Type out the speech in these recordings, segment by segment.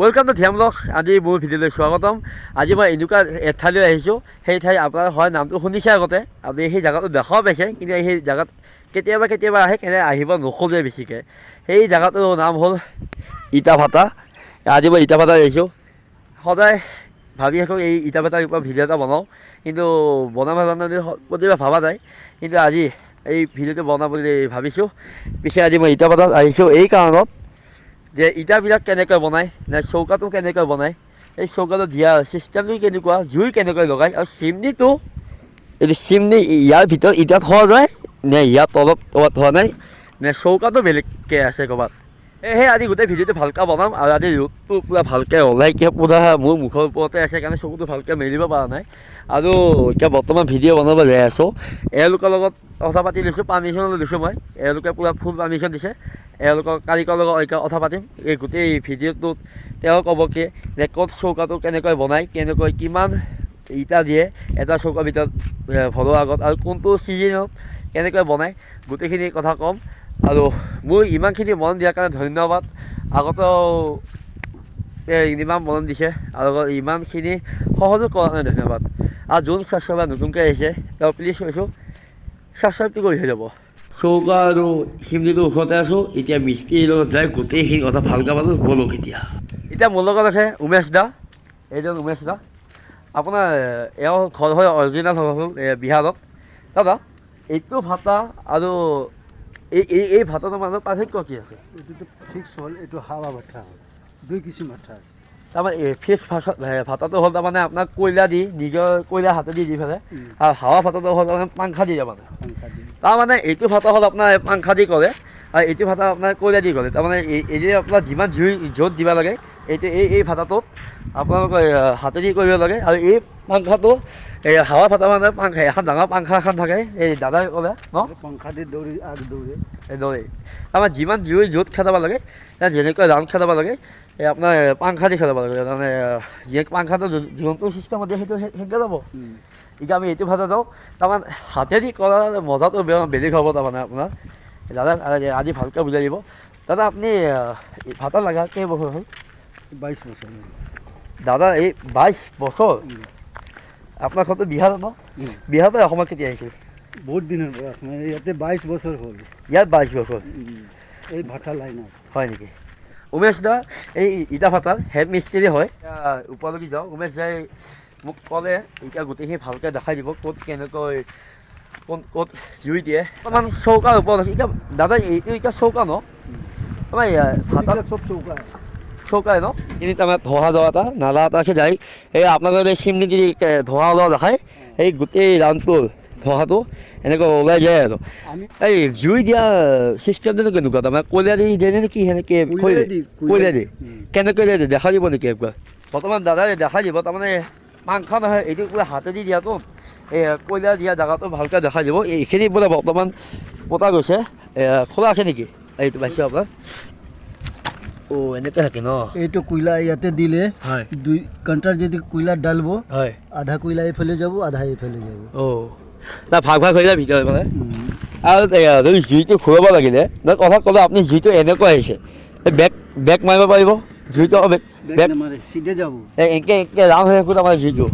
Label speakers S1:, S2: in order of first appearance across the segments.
S1: Welcome to blog আজি মোৰ ভিডিঅ'লৈ স্বাগতম। আজি মই এনেকুৱা এঠাইলৈ আহিছোঁ। সেই ঠাই আপোনাৰ হয় নামটো শুনিছে আগতে। আপুনি সেই জেগাটো দেখাও পাইছে কিন্তু সেই জেগাত কেতিয়াবা কেতিয়াবা আহে কেনে আহিব নোখোজে বেছিকৈ। সেই জেগাটোৰ নাম হ'ল ইটা ভাটা আজি মই ইটা ভাটাত আহিছোঁ। সদায় ভাবি থাকোঁ এই ইটা ভাটাৰ ওপৰত ভিডিঅ' এটা বনাওঁ। কিন্তু বনাব জানো প্ৰতিবাৰে ভবা যায় কিন্তু আজি এই ভিডিঅ'টো বনাম বুলি ভাবিছোঁ। পিছে আজি মই ইটা ভাটাত আহিছোঁ। এই কাৰণত যে ইটাবিলাক কেনেকৈ বনায়, নে চৌকাটো কেনেকৈ বনায়, এই চৌকাটো দিয়া চিষ্টেমটো কেনেকুৱা, জুই কেনেকৈ লগায়, আৰু চিমনিটো, এইটো চিমনি ইয়াৰ ভিতৰত ইটাত থোৱা যায়, নে ইয়াৰ তলত তলত থোৱা নাই নে চৌকাটো বেলেগকৈ আছে ক'ৰবাত। সেয়েহে আজি গোটেই ভিডিঅ'টো ভালকৈ বনাম, আৰু আজি ৰ'দটো পূৰা ভালকৈ ওলাইকৈ পূৰা মোৰ মুখৰ ওপৰতে আছে কাৰণে চকুটো ভালকৈ মেলিব পৰা নাই। আৰু এতিয়া বৰ্তমান ভিডিঅ' বনাব যাই আছোঁ। এওঁলোকৰ লগত কথা পাতি লৈছোঁ পাৰ্মিশ্যন লৈছোঁ মই। এওঁলোকে পূৰা ফুল পাৰ্মিশ্যন দিছে। এওঁলোকৰ কাৰিকৰ লগত এতিয়া কথা পাতিম। এই গোটেই ভিডিঅ'টোত তেওঁ ক'ব কি ক'ত চৌকাটো কেনেকৈ বনায় কেনেকৈ কিমান ইটা দিয়ে এটা চৌকাৰ ভিতৰত ভৰোৱাৰ আগত আৰু কোনটো ছিজনত কেনেকৈ বনায় গোটেইখিনি কথা ক'ম। আৰু মোৰ ইমানখিনি মন দিয়াৰ কাৰণে ধন্যবাদ। আগতেও ইমান মন দিছে আৰু ইমানখিনি সহযোগ কৰাৰ কাৰণে ধন্যবাদ। আৰু যোন ছাবস্ক্ৰাইবাৰ নতুনকৈ আহিছে তেওঁ প্লিজ কৈছোঁ ছাবস্ক্ৰাইবটো কৰি থৈ যাব। চৌকা আৰু চিমনিটো ওচৰতে আছোঁ এতিয়া মিস্ত্ৰীৰ লগত যাই গোটেইখিনি কথা ভালকৈ পালোঁ ব'লক এতিয়া এতিয়া মোৰ লগত আছে উমেশ দা এইজন উমেশ দা। আপোনাৰ এওঁ ঘৰ হয় অৰিজিনেল ঘৰ হ'ল বিহাৰত। দাদা এইটো ভাতা আৰু এই এই এই ভাতাটোৰ মাজত পাৰ্থক্য কি আছে?
S2: এইটোতো ফিক্স হ'ল এইটো হাৱা ভাঠা হ'ল দুই কিচিম ভাঠা আছে।
S1: তাৰমানে ফিক্স ভাষা ভাতাটো হ'ল তাৰমানে আপোনাক কয়লা দি নিজৰ কয়লা হাতেদি দি পেলাই
S2: উম,
S1: আৰু হাৱা ভাতাটো হ'ল তাৰমানে পাংখা দি তাৰমানে।
S2: দি।
S1: তাৰমানে এইটো ভাতা হ'ল আপোনাৰ পাংখা দি কৰে আৰু এইটো ভাতা আপোনাৰ কয়লা দি কৰে। তাৰমানে এই আপোনাৰ যিমান জুই য'ত দিব লাগে এইটো এই এই ভাতাটোত আপোনালোকে এ, হাতেদি কৰিব লাগে আৰু এই পাংখাটো এই হাৱা ভাতা মানে পাংখা এখন ডাঙৰ পাংখা এখন থাকে এই দাদাই ক'লে ন?
S2: পাংখা দি দৌৰি আগ দৌৰে।
S1: এইদৰে তাৰমানে যিমান জুই য'ত খেদাব লাগে যেনেকৈ ৰাউণ্ড খেদাব লাগে এই আপোনাৰ পাংখা দি খেদাব লাগে তাৰমানে যি পাংখাটো যোনটো ছিষ্টেমত দিয়ে সেইটো সেনেকৈ যাব এতিয়া আমি এইটো ভাতা যাওঁ। তাৰমানে হাতেদি কৰা মজাটো বেলেগ হ'ব তাৰমানে আপোনাৰ। দাদা আজি ভালকৈ বুজাই দিব। দাদা আপুনি ভাতা লগা কেইবছৰ হ'ল?
S2: বাইছ বছৰ।
S1: দাদা এই বাইছ বছৰ? আপোনাৰ ঘৰটো বিহাৰত ন?
S2: উম,
S1: বিহাৰৰ পৰা অসমত কেতিয়া আহিছিল
S2: বহুত দিনৰ পৰা মানে ইয়াতে বাইছ বছৰ হ'ল।
S1: ইয়াত বাইছ বছৰ।
S2: এই ভাঠা লাইনত
S1: হয় নেকি? উমেশ দা এই ইটা ভাটাৰ হেড মিস্ত্ৰী হয়। ওপৰলৈকে যাওঁ। উমেশ দাই মোক ক'লে এতিয়া গোটেইখিনি ভালকৈ দেখাই দিব ক'ত কেনেকৈ কোন ক'ত জুই দিয়ে। অকণমান চৌকাৰ ওপৰত আছে। এতিয়া দাদা এইটো এতিয়া চৌকা ন। আমাৰ ইয়াৰ
S2: চব চৌকা।
S1: চৌকাই ন? কিন্তু তাৰমানে ধোঁৱা যোৱা এটা নালা এটা আছে যাই। এই আপোনালোকে চিমনি দি এ, ধোঁৱা ওলোৱা দেখায় এই গোটেই ৰাউণ্ডটো ধোঁৱাটো এনেকৈ ওলাই যায় আৰু। এই জুই দিয়া চিষ্টেমটো কেনেকুৱা তাৰমানে কয়লা দি দিয়ে নে কি সেনেকৈ
S2: কয়লা দি,
S1: কয়লা দি।
S2: উম।
S1: কেনেকৈ দিয়ে দেখা দিব নেকি একবাৰ? বৰ্তমান দাদাই দেখাই দিব তাৰমানে পাংখা নহয় এইটো পুৰা হাতেদি দিয়াটো। এই কয়লা দিয়া জেগাটো ভালকৈ দেখাই দিব। এইখিনি বোলে বৰ্তমান পতা গৈছে। খোলা আছে নেকি? এইটো পাইছে আপোনাৰ অ' এনেকৈ থাকে ন?
S2: এইটো কয়লা ইয়াতে দিলে
S1: হয়।
S2: দুই কাণ্টাৰ যদি কয়লা ডালব
S1: হয়।
S2: আধা কয়লা এইফালে যাব আধা এইফালে যাব।
S1: অ' না ভাগ ভাগ হৈ যায় ভিতৰত মানে আৰু যদি জুইটো ঘূৰাব লাগিলে কথা ক'লে আপুনি জুইটো এনেকৈ আহিছে। বেক বেক মাৰিব পাৰিব? জুইটো এই এনেকৈ এনেকৈ ৰাউণ্ড হৈ থাকোঁ তাৰমানে জুইটো।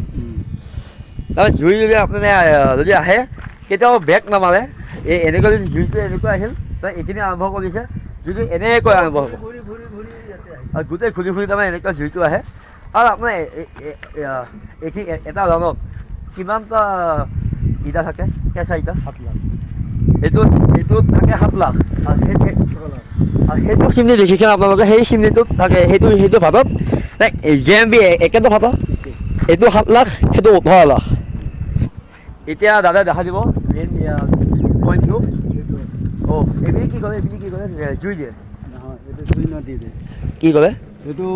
S1: তাৰমানে জুই যদি আপুনি যদি আহে কেতিয়াও বেক নামাৰে এই এনেকৈ যদি জুইটো এনেকৈ আহিল তাৰ এইখিনি আৰম্ভ কৰিছে জুইটো এনেকৈ আৰম্ভ হ'ব। আৰু গোটেই ঘূৰি ঘূৰি তাৰমানে এনেকুৱা জুইটো আহে। আৰু আপোনাৰ এইখিনি এটা ৰাউণ্ডত কিমানটা ইটা থাকে কেঁচা ইটা।
S2: সাত লাখ।
S1: এইটোত এইটোত থাকে সাত লাখ। আৰু সেই আৰু সেইটো চিমনি দেখিছে আপোনালোকে সেই চিমনিটোত থাকে সেইটো সেইটো নাই জে এম বি একেটা ভাতত এইটো সাত লাখ সেইটো ওঠৰ লাখ। এতিয়া দাদাই দেখা দিব। মেইন পইণ্টটো অঁ এইপিনি কি কৰে এইপিনি কি কৰে জুই দিয়ে।
S2: নহয় এইটো দুই নদী
S1: কি কৰে
S2: এইটো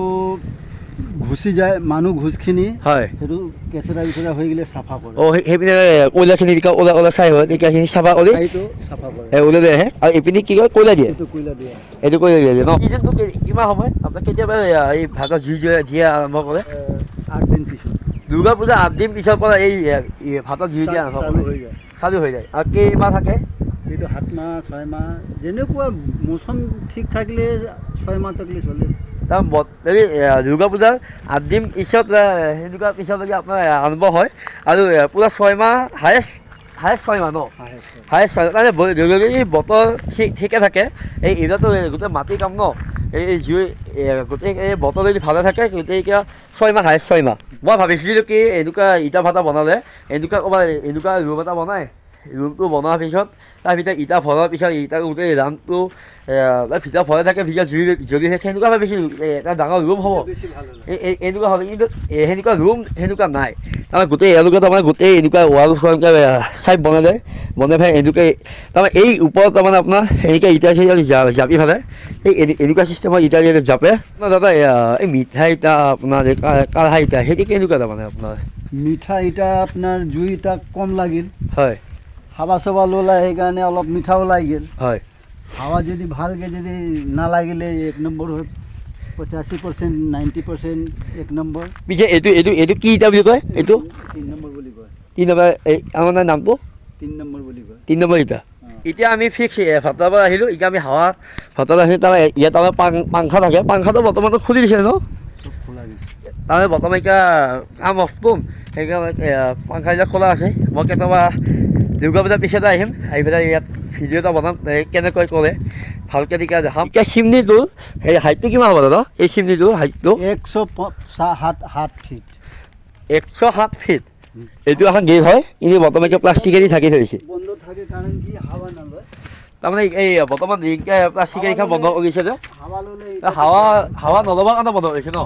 S2: ঘুচি যায় মানুহ ঘোচখিনি
S1: হয়।
S2: সেইটো কেঁচেৰা বেচেৰা হৈ গ'লে চাফা কৰে।
S1: অঁ সেই- সেইপিনে কয়লাখিনি ওলা ওলা চাই হয় তেতিয়াখিনি চাফা কৰি
S2: চাফা
S1: ওলাই আহে আৰু এইপিনি কি কৰে কয়লা দিয়ে?
S2: এইটো কয়লা দিয়ে।
S1: এইটো কয়লা দিয়ে ন? কিমান সময়? আপোনাৰ কেতিয়াবা এই ভাগত জুই জুই দিয়া আৰম্ভ কৰে?
S2: আঠ দিন পিছত।
S1: দুৰ্গা পূজা আঠ দিন পিছৰ পৰা এই ভাতত জুই দিয়া আৰম্ভ
S2: চালু
S1: কৰে।
S2: হৈ যায়।
S1: চালু হৈ যায়। আৰু কেইমাহ থাকে?
S2: এইটো সাত মাহ ছয় মাহ যেনেকুৱা মৌচম ঠিক থাকিলে ছয় মাহ থাকিলে চলে।
S1: তাৰ দুৰ্গা পূজাৰ আদিম পিছত সেনেকুৱা পিছলৈকে আপোনাৰ আৰম্ভ হয় আৰু পূৰা ছয় মাহ হায়েষ্ট হায়েষ্ট ছয় মাহ ন? হায়েষ্ট ছয় মাহ। যদি এই বতৰ ঠিক ঠিকে থাকে। এই এৰিয়াটো এ, গোটেই মাটি কাম ন? এই জুই গোটেই এই বতৰ যদি ভালে থাকে গোটেই এতিয়া ছয় মাহ হায়েষ্ট ছয় মাহ। মই ভাবিছিলোঁ কি এনেকুৱা ইটা ভাটা বনালে এনেকুৱা ক'ৰবাত এনেকুৱা ৰুম এটা বনাই ৰুমটো বনোৱাৰ পিছত তাৰ ভিতৰত ইটা ভৰোৱাৰ পিছত ইটা গোটেই ৰানটো ভিতৰত ভৰাই থাকে ভিতৰত জুই জ্বলি থাকে সেনেকুৱা ভাবিছিলোঁ এটা ডাঙৰ ৰুম হ'ব।
S2: বেছি
S1: এনেকুৱা হ'লে কিন্তু সেনেকুৱা ৰুম সেনেকুৱা নাই। তাৰমানে গোটেই এওঁলোকে তাৰমানে গোটেই এনেকুৱা ৱাল চোৱালকৈ চাইড বনালে বনাই পেলাই এনেকৈ তাৰমানে এই ওপৰত তাৰমানে আপোনাৰ এনেকৈ ইটা চিটা জাপি পেলাই এই এনেকুৱা চিষ্টেমৰ ইটা জাপে আপোনাৰ দাদা এই মিঠা ইটা আপোনাৰ কাঢ়া ইটা সেইটো কেনেকুৱা তাৰমানে আপোনাৰ?
S2: মিঠা ইটা আপোনাৰ জুই ইটা কম লাগিল।
S1: হয়।
S2: হাৱা চাৱা ওলাই সেইকাৰণে অলপ মিঠা ওলাই গ'ল
S1: হয়।
S2: হাৱা যদি ভালকৈ যদি নালাগিলে এক নম্বৰ হয় পঁচাশী পাৰ্চেণ্ট নাইণ্টি পাৰ্চেণ্ট এক নম্বৰ
S1: পিছে এইটো এইটো এইটো কি ইটা বুলি কয়? এইটো?
S2: তিনি নম্বৰ বুলি কয়।
S1: কি নম্বৰ এই আমাৰ নামটো?
S2: তিনি নম্বৰ বুলি কয়।
S1: তিনি নম্বৰ ইটা। এতিয়া আমি ফিক্স ভাতাৰ পৰা আহিলোঁ। এতিয়া আমি হাৱা ভাতাৰ আহিলোঁ। তাৰ ইয়াত আমাৰ পাং পাংখা থাকে। পাংখাটো বৰ্তমানটো খুলি দিছে ন? তাৰমানে বৰ্তমান এতিয়া কাম অফটোন সেইকাৰণে এ, পাংখাবিলাক খোলা আছে। মই কেতিয়াবা দুৰ্গা পূজাৰ পিছতে আহিম। আহি পেলাই ইয়াত ভিডিঅ' এটা বনাম কেনেকৈ কৰে ভালকৈ তেতিয়া দেখাম এতিয়া চিমনিটো সেই হাইটটো কিমান হ'ব দাদা? এই চিমনিটোৰ হাইটটো?
S2: একশ চা- সাত সাত ফিট।
S1: একশ সাত ফিট? এইটো এখন গেট হয়। এনেই বৰ্তমান এতিয়া প্লাষ্টিকেদি থাকি থৈছে।
S2: বন্ধ থাকে কাৰণ কি হাৱা নলয়।
S1: তাৰমানে এই বৰ্তমান যিকেইটা প্লাষ্টিকেদিখন বন্ধ কৰিছে যে।
S2: হাৱা
S1: হাৱা হাৱা নল'বৰ কাৰণে বন্ধ কৰিছে ন?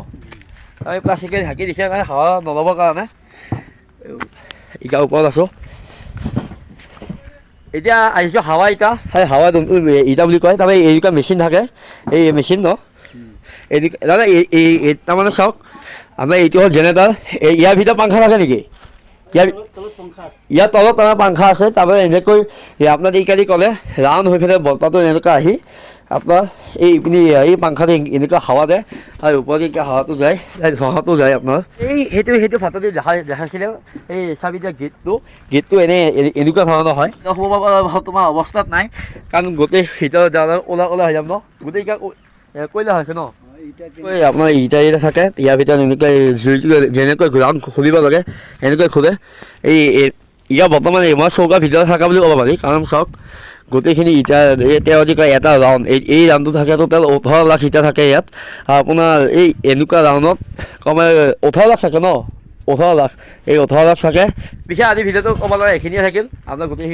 S1: আমি প্লাষ্টিকে ঢাকি দিছে কাৰণে হাৱা নল'বৰ কাৰণে। এতিয়া ওপৰত আছোঁ। এতিয়া আহিছোঁ হাৱা ইটা সেই হাৱা ইটা বুলি কয় তাৰমানে এনেকুৱা মেচিন থাকে। এই মেচিন ন? এই দাদা, এই তাৰমানে চাওক, আমাৰ এইটো হ'ল জেনেৰেটাৰ ইয়াৰ ভিতৰত পাংখা থাকে নেকি? ইয়াৰ ইয়াৰ তলত আমাৰ পাংখা আছে, তাৰপৰা এনেকৈ আপোনাৰ এইকালি ক'লে ৰাউণ্ড হৈ পেলাই বতাহটো এনেকুৱা আহি আপোনাৰ এই ইপিনি এই পাংখাটো এনেকুৱা হাৱা দিয়ে আৰু ওপৰত এনেকুৱা হাৱাটো যায় ধোঁৱাটো যায় আপোনাৰ। এই সেইটো সেইটো ফাটাটো দেখা দেখাইছিলে এই চাবি দিয়া গেটটো গেটটো এনে এনে- এনেকুৱা ধৰণৰ হয়। সোমাব তোমাৰ অৱস্থাত নাই কাৰণ গোটেই ভিতৰত যাওঁতে ওলা ওলা হৈ যাম ন গোটেই কয়লা হৈছে ন। আপোনাৰ ইটা ইটা থাকে ইয়াৰ ভিতৰত এনেকৈ জুইটো যেনেকৈ ৰাউণ্ড খুলিব লাগে এনেকৈ খোলে এই ইয়াৰ বৰ্তমান মই চৌকাৰ ভিতৰত থকা বুলি ক'ব পাৰি, কাৰণ চাওক, গোটেইখিনি ইটা তেওঁ যি কয় এটা ৰাউণ্ড এই এই ৰাউণ্ডটো থাকে টোটেল ওঠৰ লাখ ইটা থাকে ইয়াত। আপোনাৰ এই এনেকুৱা ৰাউণ্ডত কমে ওঠৰ লাখ থাকে ন? ওঠৰ লাখ, এই ওঠৰ লাখ থাকে। পিছে আজি ভিডিঅ'টো ক'ব লাগে এইখিনিয়ে থাকিল। আপোনাৰ গোটেই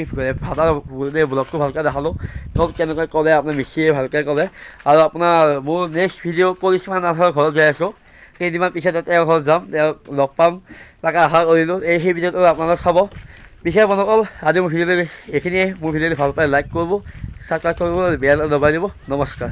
S1: সেই ব্লগটো ভালকৈ দেখালোঁ। তেওঁক কেনেকৈ ক'লে, আপোনাৰ মিস্ত্ৰীয়ে ভালকৈ ক'লে। আৰু আপোনাৰ মোৰ নেক্সট ভিডিঅ' কৰিশ্মা নাথৰ ঘৰত যাই আছোঁ। কেইদিনমান পিছতে তেওঁৰ ঘৰত যাম, তেওঁক লগ পাম। তাকে আশা কৰিলোঁ, এই সেই ভিডিঅ'টো আপোনালোকে চাব। পিছে বন্ধুসকল আজি মোৰ ভিডিঅ'টো এইখিনিয়ে। মোৰ ভিডিঅ'টো ভাল পাই লাইক কৰিব ছাবস্ক্ৰাইব কৰিব বেল দবাই দিব। নমস্কাৰ।